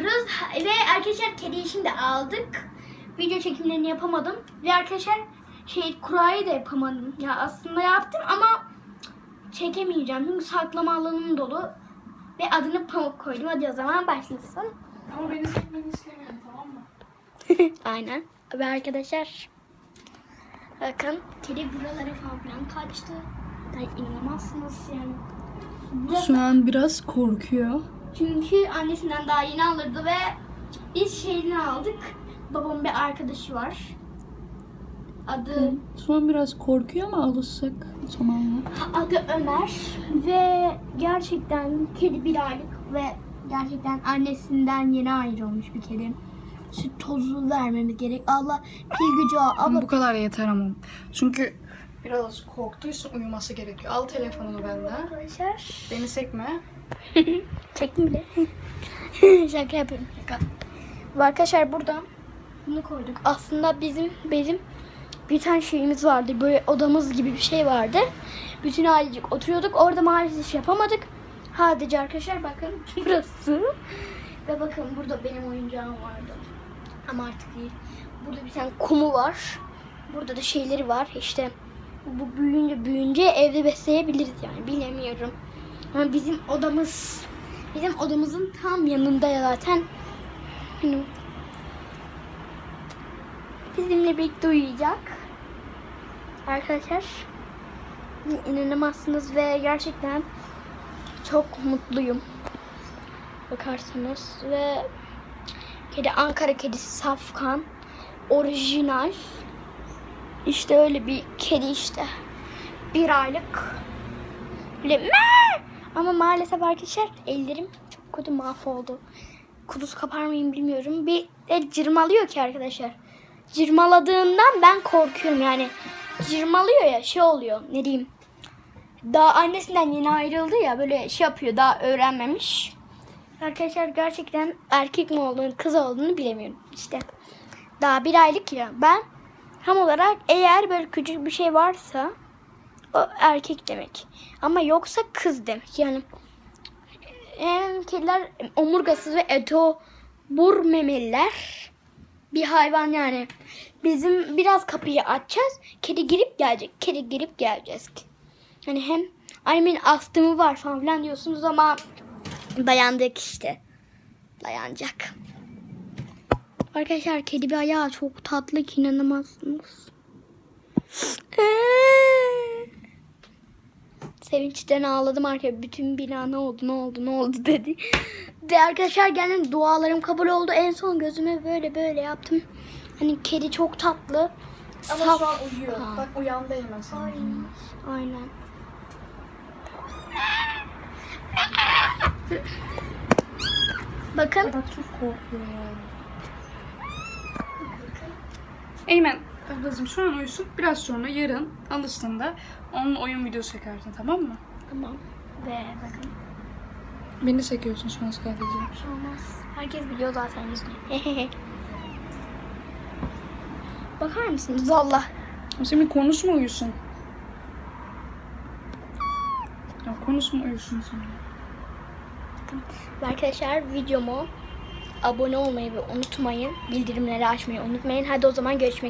yapıyoruz. Ve arkadaşlar kediyi şimdi aldık. Video çekimlerini yapamadım. Ve arkadaşlar şey kurayı da yapamadım. Ya aslında yaptım ama çekemeyeceğim. Çünkü saklama alanım dolu. Ve adını Pamuk koydum. Hadi o zaman başlasın. Ama beni sıkmanı istemiyorum tamam mı? Aynen. Ve arkadaşlar bakın kedi buralara falan filan kaçtı. Yani inanamazsınız yani. Şu an biraz korkuyor. Çünkü annesinden daha yeni alırdı ve biz şeyini aldık. Babamın bir arkadaşı var. Adı Şu an biraz korkuyor ama alışacak zamanla. adı Ömer ve gerçekten kedi bir aylık ve gerçekten annesinden yeni ayrılmış bir kedi. Süt tozu vermemiz gerek. Allah pil gücü al. Ama Ama bu kadar yeter ama. Çünkü biraz korktuysa uyuması gerekiyor. Al telefonunu benden. arkadaşlar Beni sekme. çektim bile. Şaka yapıyorum. Şaka. Arkadaşlar burada bunu koyduk. Aslında bizim bizim bir tane şeyimiz vardı. Böyle odamız gibi bir şey vardı. Bütün ailecik oturuyorduk. Orada maalesef yapamadık. Sadece arkadaşlar bakın burası. Ve bakın burada benim oyuncağım vardı. Ama artık değil. Burada bir tane kumu var. Burada da şeyleri var. İşte bu büyüyünce büyüyünce evde besleyebiliriz yani. Bilemiyorum. Ama bizim odamız bizim odamızın tam yanında ya zaten. Hani bizimle birlikte uyuyacak. Arkadaşlar inanamazsınız ve gerçekten çok mutluyum. Bakarsanız ve kedi Ankara kedisi Safkan orijinal. İşte öyle bir kedi işte. Bir aylık. Böyle ama maalesef arkadaşlar ellerim çok kötü mahvoldu. Kuduz kapar mıyım bilmiyorum. Bir de cırmalıyor ki arkadaşlar. Cırmaladığından ben korkuyorum yani. Cırmalıyor ya şey oluyor ne diyeyim. Daha annesinden yeni ayrıldı ya böyle şey yapıyor daha öğrenmemiş. Arkadaşlar gerçekten erkek mi olduğunu kız olduğunu bilemiyorum işte. Daha bir aylık ya ben tam olarak eğer böyle küçük bir şey varsa o erkek demek. Ama yoksa kız demek. Yani em, kediler omurgasız ve etobur memeliler. Bir hayvan yani. Bizim biraz kapıyı açacağız. Kedi girip gelecek. Kedi girip geleceğiz. Hani hem annemin astımı var falan diyorsunuz ama dayandık işte. Dayanacak. Arkadaşlar kedi bir ayağı çok tatlı ki inanamazsınız. Sevinçten ağladım arkadaşlar. Bütün bina ne oldu ne oldu ne oldu dedi. De arkadaşlar gene dualarım kabul oldu. En son gözüme böyle böyle yaptım. Hani kedi çok tatlı. Ama saf. şu an uyuyor. Ha. Bak uyandı hemen sen. Aynen. Aynen. Bakın. Bak çok korkuyor. Eymen ablacığım şu an uyusun. Biraz sonra yarın alıştığında onun oyun videosu çekersin tamam mı? Tamam. Ve bakın. Beni çekiyorsun şu an sadece. Bir şey olmaz. Herkes biliyor zaten yüzünü. Bakar mısınız? Valla. Şimdi konuşma uyusun. Ya konuşma uyusun sonra. Arkadaşlar videomu abone olmayı ve unutmayın. Bildirimleri açmayı unutmayın. Hadi o zaman görüşmek